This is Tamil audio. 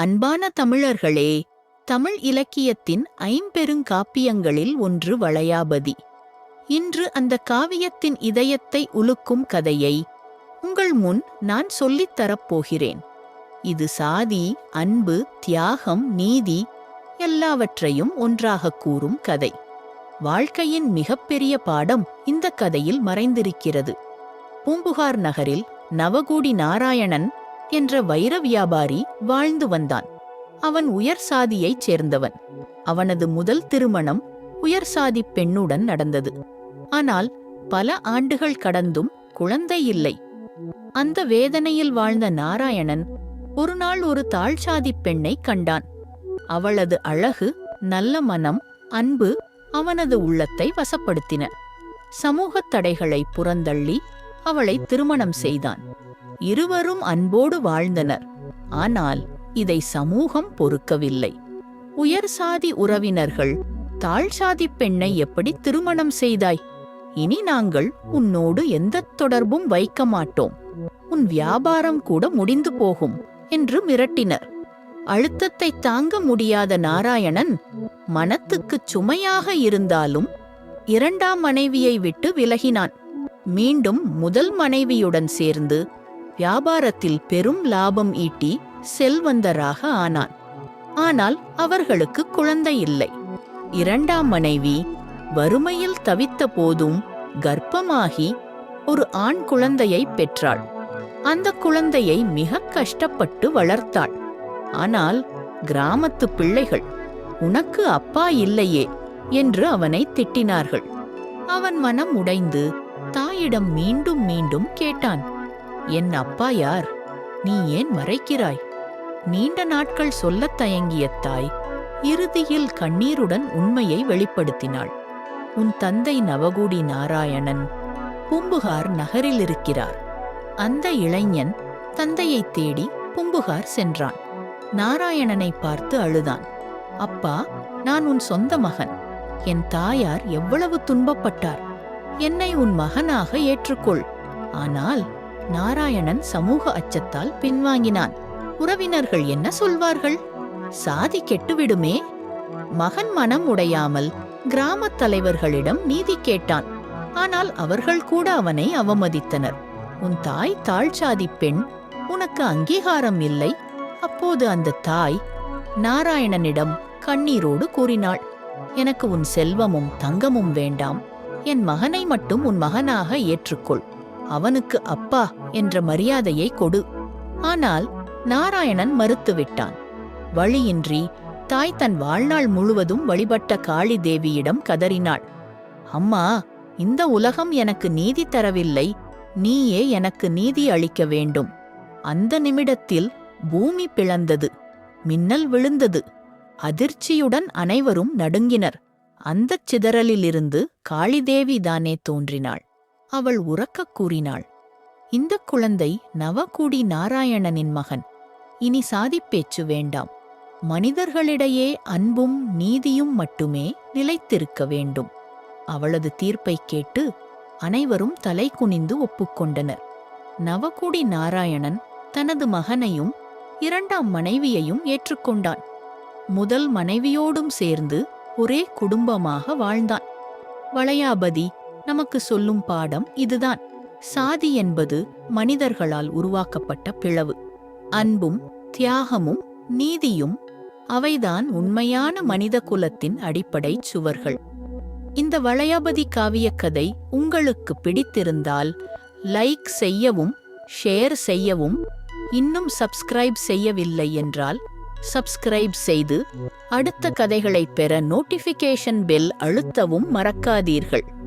அன்பான தமிழர்களே தமிழ் இலக்கியத்தின் ஐம்பெருங்காப்பியங்களில் ஒன்று வளையாபதி. இன்று அந்த காவியத்தின் இதயத்தை உலுக்கும் கதையை உங்கள் முன் நான் சொல்லித் தரப்போகிறேன். இது சாதி அன்பு தியாகம் நீதி எல்லாவற்றையும் ஒன்றாக கூறும் கதை. வாழ்க்கையின் மிகப்பெரிய பாடம் இந்த கதையில் மறைந்திருக்கிறது. பூம்புகார் நகரில் நவகூடி நாராயணன் என்ற வைர வியாபாரி வாழ்ந்து வந்தான். அவன் உயர் சாதியைச் சேர்ந்தவன். அவனது முதல் திருமணம் உயர் சாதி பெண்ணுடன் நடந்தது. ஆனால் பல ஆண்டுகள் கடந்தும் குழந்தை இல்லை. அந்த வேதனையில் வாழ்ந்த நாராயணன் ஒரு நாள் ஒரு தாழ்சாதி பெண்ணை கண்டான். அவளது அழகு நல்ல மனம் அன்பு அவனது உள்ளத்தை வசப்படுத்தின. சமூகத் தடைகளை புறந்தள்ளி அவளை திருமணம் செய்தான். இருவரும் அன்போடு வாழ்ந்தனர். ஆனால் இதை சமூகம் பொறுக்கவில்லை. உயர் சாதி உறவினர்கள் தாழ் சாதி பெண்ணை எப்படி திருமணம் செய்தாய்? இனி நாங்கள் உன்னோடு எந்த தொடர்பும் வைக்க மாட்டோம். உன் வியாபாரம் கூட முடிந்து போகும் என்று மிரட்டினர். அழுத்தத்தை தாங்க முடியாத நாராயணன் மனத்துக்குச் சுமையாக இருந்தாலும் இரண்டாம் மனைவியை விட்டு விலகினான். மீண்டும் முதல் மனைவியுடன் சேர்ந்து வியாபாரத்தில் பெரும் லாபம் ஈட்டி செல்வந்தராக ஆனான். ஆனால் அவர்களுக்கு குழந்தை இல்லை. இரண்டாம் மனைவி வறுமையில் தவித்த போதும் கர்ப்பமாகி ஒரு ஆண் குழந்தையை பெற்றாள். அந்த குழந்தையை மிக கஷ்டப்பட்டு வளர்த்தாள். ஆனால் கிராமத்து பிள்ளைகள் உனக்கு அப்பா இல்லையே என்று அவனை திட்டினார்கள். அவன் மனம் உடைந்து தாயிடம் மீண்டும் மீண்டும் கேட்டான். என் அப்பா யார்? நீ ஏன் மறைக்கிறாய்? நீண்ட நாட்கள் சொல்லத் தயங்கிய தாய் இறுதியில் கண்ணீருடன் உண்மையை வெளிப்படுத்தினாள். உன் தந்தை நவகூடி நாராயணன் பூம்புகார் நகரில் இருக்கிறார். அந்த இளைஞன் தந்தையைத் தேடி பூம்புகார் சென்றான். நாராயணனை பார்த்து அழுதான். அப்பா நான் உன் சொந்த மகன். என் தாயார் எவ்வளவு துன்பப்பட்டார். என்னை உன் மகனாக ஏற்றுக்கொள். ஆனால் நாராயணன் சமூக அச்சத்தால் பின்வாங்கினான். உறவினர்கள் என்ன சொல்வார்கள்? சாதி கெட்டுவிடுமே. மகன் மனம் உடையாமல் கிராமத் தலைவர்களிடம் நீதி கேட்டான். ஆனால் அவர்கள் கூட அவனை அவமதித்தனர். உன் தாய் தாழ்ச்சாதி பெண். உனக்கு அங்கீகாரம் இல்லை. அப்போது அந்த தாய் நாராயணனிடம் கண்ணீரோடு கூறினாள். எனக்கு உன் செல்வமும் தங்கமும் வேண்டாம். என் மகனை மட்டும் உன் மகனாக ஏற்றுக்கொள். அவனுக்கு அப்பா என்ற மரியாதையை கொடு. ஆனால் நாராயணன் மறுத்துவிட்டான். வழியின்றி தாய் தன் வாழ்நாள் முழுவதும் வழிபட்ட காளி தேவியிடம் கதறினாள். அம்மா இந்த உலகம் எனக்கு நீதி தரவில்லை. நீயே எனக்கு நீதி அளிக்க வேண்டும். அந்த நிமிடத்தில் பூமி பிளந்தது. மின்னல் விழுந்தது. அதிர்ச்சியுடன் அனைவரும் நடுங்கினர். அந்தச் சிதறலிலிருந்து காளிதேவி தானே தோன்றினாள். அவள் உறக்கக் கூறினாள். இந்த குழந்தை நவகூடி நாராயணனின் மகன். இனி சாதிப்பேச்சு வேண்டாம். மனிதர்களிடையே அன்பும் நீதியும் மட்டுமே நிலைத்திருக்க வேண்டும். அவளது தீர்ப்பைக் கேட்டு அனைவரும் தலை குனிந்து ஒப்புக்கொண்டனர். நவகுடி நாராயணன் தனது மகனையும் இரண்டாம் மனைவியையும் ஏற்றுக்கொண்டான். முதல் மனைவியோடும் சேர்ந்து ஒரே குடும்பமாக வாழ்ந்தான். வளையாபதி நமக்கு சொல்லும் பாடம் இதுதான். சாதி என்பது மனிதர்களால் உருவாக்கப்பட்ட பிளவு. அன்பும் தியாகமும் நீதியும் அவைதான் உண்மையான மனித குலத்தின் அடிப்படை சுவர்கள். இந்த வளையாபதி காவியக் கதை உங்களுக்கு பிடித்திருந்தால் லைக் செய்யவும் ஷேர் செய்யவும் இன்னும் சப்ஸ்கிரைப் செய்யவில்லை என்றால் சப்ஸ்கிரைப் செய்து அடுத்த கதைகளைப் பெற நோட்டிஃபிகேஷன் பெல் அழுத்தவும் மறக்காதீர்கள்.